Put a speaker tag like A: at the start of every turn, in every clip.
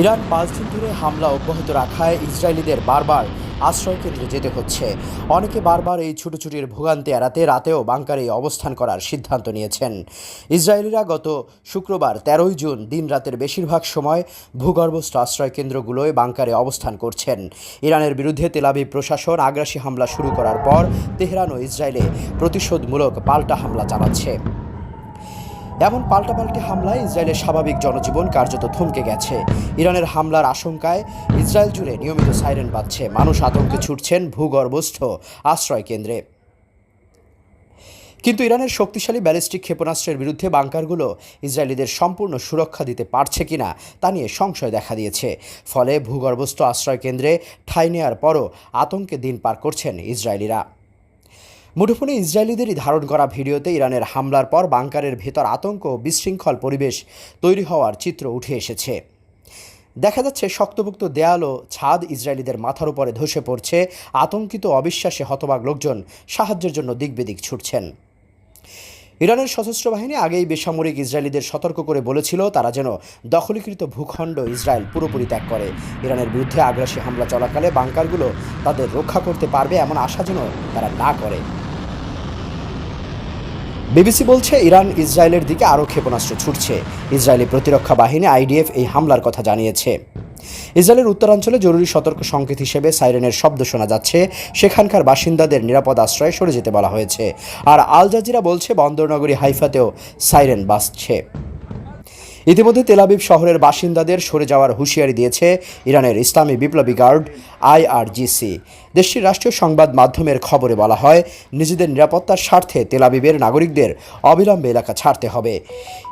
A: Iran পাঁচ দিন ধরে হামলা অব্যাহত রাখায় ইসরায়েলিদের বারবার আশ্রয় কেন্দ্রে যেতে হচ্ছে। অনেকে বারবার এই ছুটোছুটির ভোগান্তি এড়াতে রাতেও বাংকারে অবস্থান করার সিদ্ধান্ত নিয়েছেন। ইসরায়েলিরা গত শুক্রবার তেরোই জুন দিন রাতের বেশিরভাগ সময় ভূগর্ভস্থ আশ্রয় কেন্দ্রগুলোয় বাংকারে অবস্থান করছেন। ইরানের বিরুদ্ধে তেলাবি প্রশাসন আগ্রাসী হামলা শুরু করার পর তেহরান ও ইসরায়েলে প্রতিশোধমূলক পাল্টা হামলা চালাচ্ছে। এমন পাল্টাপাল্টি হামলায় ইসরায়েলের স্বাভাবিক জনজীবন কার্যত থমকে গেছে। ইরানের হামলার আশঙ্কায় ইসরায়েল জুড়ে নিয়মিত সাইরেন বাজছে। মানুষ আতঙ্কে ছুটছেন ভূগর্ভস্থ আশ্রয় কেন্দ্রে। কিন্তু ইরানের শক্তিশালী ব্যালিস্টিক ক্ষেপণাস্ত্রের বিরুদ্ধে বাংকারগুলো ইসরায়েলিদের সম্পূর্ণ সুরক্ষা দিতে পারছে কিনা তা নিয়ে সংশয় দেখা দিয়েছে। ফলে ভূগর্ভস্থ আশ্রয় কেন্দ্রে ঠাঁই নেওয়ার পরও আতঙ্কে দিন পার করছেন ইসরায়েলিরা। মুঠোফোনে ইসরায়েলিদেরই ধারণ করা ভিডিওতে ইরানের হামলার পর বাংকারের ভেতর আতঙ্ক ও বিশৃঙ্খল পরিবেশ তৈরি হওয়ার চিত্র উঠে এসেছে। দেখা যাচ্ছে, শক্তপোক্ত দেয়াল ও ছাদ ইসরায়েলিদের মাথার উপরে ধসে পড়ছে। আতঙ্কিত অবিশ্বাসে হতবাক লোকজন সাহায্যের জন্য দিকবেদিক ছুটছেন। ইরানের সশস্ত্র বাহিনী আগেই বেসামরিক ইসরায়েলিদের সতর্ক করে বলেছিল, তারা যেন দখলীকৃত ভূখণ্ড ইসরায়েল পুরোপুরি ত্যাগ করে। ইরানের বিরুদ্ধে আগ্রাসী হামলা চলাকালে বাংকারগুলো তাদের রক্ষা করতে পারবে এমন আশা যেন তারা না করে। বিবিসি বলছে, ইরান ইসরায়েলের দিকে আরও ক্ষেপণাস্ত্র ছুটছে। ইসরায়েলি প্রতিরক্ষা বাহিনী আইডিএফ এই হামলার কথা জানিয়েছে। ইসরায়েলের উত্তরাঞ্চলে জরুরি সতর্ক সংকেত হিসেবে সাইরেনের শব্দ শোনা যাচ্ছে। সেখানকার বাসিন্দাদের নিরাপদ আশ্রয়ে সরে যেতে বলা হয়েছে। আর আল জাজিরা বলছে, বন্দরনগরী হাইফাতেও সাইরেন বাজছে। ইতিমধ্যে তেলাবিব শহরের বাসিন্দাদের সরে যাওয়ার হুঁশিয়ারি দিয়েছে ইরানের ইসলামী বিপ্লবী গার্ড, আইআরজিসি। দেশটির রাষ্ট্রীয় সংবাদ মাধ্যমের খবরে বলা হয়, নিজেদের নিরাপত্তার স্বার্থে তেলাবিবের নাগরিকদের অবিলম্বে এলাকা ছাড়তে হবে।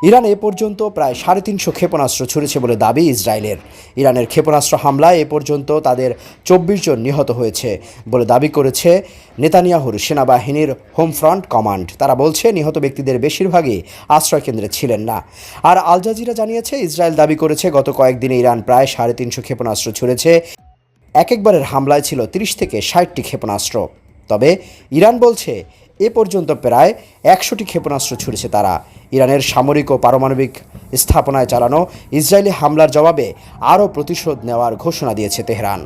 A: ইরান এ পর্যন্ত প্রায় সাড়ে তিনশো ক্ষেপণাস্ত্র ছুড়েছে বলে দাবি ইসরায়েলের। ইরানের ক্ষেপণাস্ত্র হামলায় এ পর্যন্ত তাদের চব্বিশ জন নিহত হয়েছে বলে দাবি করেছে নেতানিয়াহুর সেনাবাহিনীর হোম ফ্রন্ট কমান্ড। তারা বলছে, নিহত ব্যক্তিদের বেশিরভাগই আশ্রয়কেন্দ্রে ছিলেন না। আর আল জাজিরা জানিয়েছে, ইসরায়েল দাবি করেছে, গত কয়েকদিনে ইরান প্রায় সাড়ে তিনশো ক্ষেপণাস্ত্র ছুড়েছে। এক একবারের হামলায় ছিল তিরিশ থেকে ষাটটি ক্ষেপণাস্ত্র। তবে ইরান বলছে, এ পর্যন্ত প্রায় একশোটি ক্ষেপণাস্ত্র ছুড়েছে তারা। ইরানের সামরিক ও পারমাণবিক স্থাপনায় চালানো ইসরায়েলি হামলার জবাবে আরও প্রতিশোধ নেওয়ার ঘোষণা দিয়েছে তেহরান।